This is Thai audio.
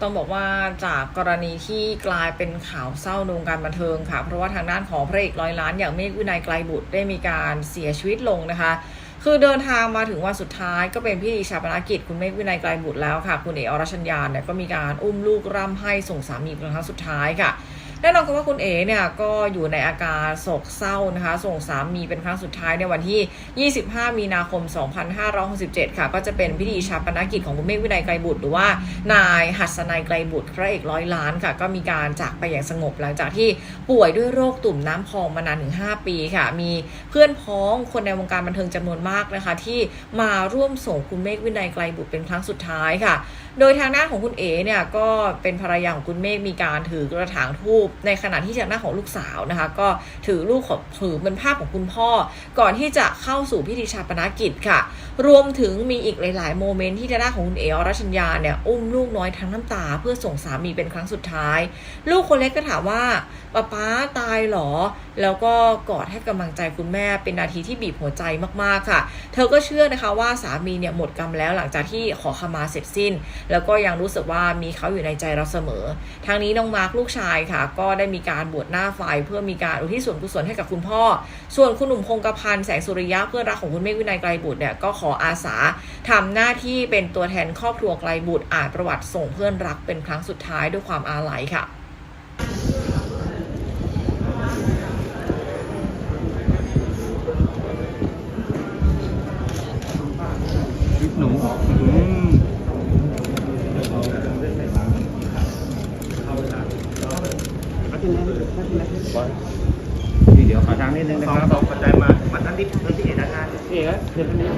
ต้องบอกว่าจากกรณีที่กลายเป็นข่าวเศร้าในวงการบันเทิงค่ะ เพราะว่าทางด้านของพระเอกร้อยล้านอย่างเมฆวินัยไกลบุตรได้มีการเสียชีวิตลงนะคะ คือเดินทางมาถึงวันสุดท้ายก็เป็นพิธีชาปนกิจคุณเมฆวินัยไกลบุตรแล้วค่ะ คุณเอกอรชัญญาเนี่ยก็มีการอุ้มลูกร่ำให้ส่งสามีเป็นครั้งสุดท้ายค่ะ น่นอนกันว่าคุณเอ๋เนี่ยก็อยู่ในอาการโศกเศร้านะคะ ส่งสามีเป็นครั้งสุดท้ายในวันที่ 25 มีนาคม 2567 ค่ะ ก็จะเป็นพิธีชาปนกิจของคุณเมฆวินัยไกรบุตร หรือว่านายหัสนัยไกรบุตรพระเอกร้อยล้านค่ะ ก็มีการจากไปอย่างสงบหลังจากที่ป่วยด้วยโรคตุ่มน้ำพองมานานถึง 5 ปีค่ะ มีเพื่อนพ้องคนในวงการบันเทิงจำนวนมากนะคะ ที่มาร่วมส่งคุณเมฆวินัยไกรบุตรเป็นครั้งสุดท้ายค่ะ โดยทางด้านของคุณเอ๋เนี่ยก็เป็นภรรยาของคุณเมฆมีการถือกระถางทูบในขณะที่ทางด้านของลูกสาวนะคะ ก็ถือลูกของถือเป็นภาพของคุณพ่อ ก่อนที่จะเข้าสู่พิธีชาปนกิจค่ะ รวมถึงมีอีกหลาย ๆ โมเมนต์ที่ทางด้านของคุณเอ๋อรชัญญาเนี่ยอุ้มลูกน้อยทั้งน้ำตา เพื่อส่งสามีเป็นครั้งสุดท้าย ลูกคนเล็กก็ถามว่า ป๊าป๊าตายเหรอ แล้วก็กอดให้กำลังใจคุณแม่เป็นนาทีที่บีบหัวใจมากๆค่ะ เธอก็เชื่อนะคะว่าสามีเนี่ยหมดกรรมแล้วหลังจากที่ขอขมาเสร็จสิ้น แล้วก็ยังรู้สึกว่ามีเขาอยู่ในใจเราเสมอ ทางนี้น้องมาร์คลูกชายค่ะ ก็ได้มีการบวชหน้าไฟเพื่อมีการอุทิศส่วนกุศลให้กับคุณพ่อ ส่วนคุณหนุ่มคงกระพันแสงสุริยะเพื่อนรักของคุณเมฆวินัยไกลบุตรเนี่ยก็ขออาสาทำหน้าที่เป็นตัวแทนครอบครัวไกลบุตรอ่านประวัติส่งเพื่อนรักเป็นครั้งสุดท้ายด้วยความอาลัยค่ะ เดี๋ยวขอทางนิดนึงนะสอคงรับสองปัจจัยมามาท่านที่ท่านที่เอกด้านหน้าเอ๋เดี๋ยวนี้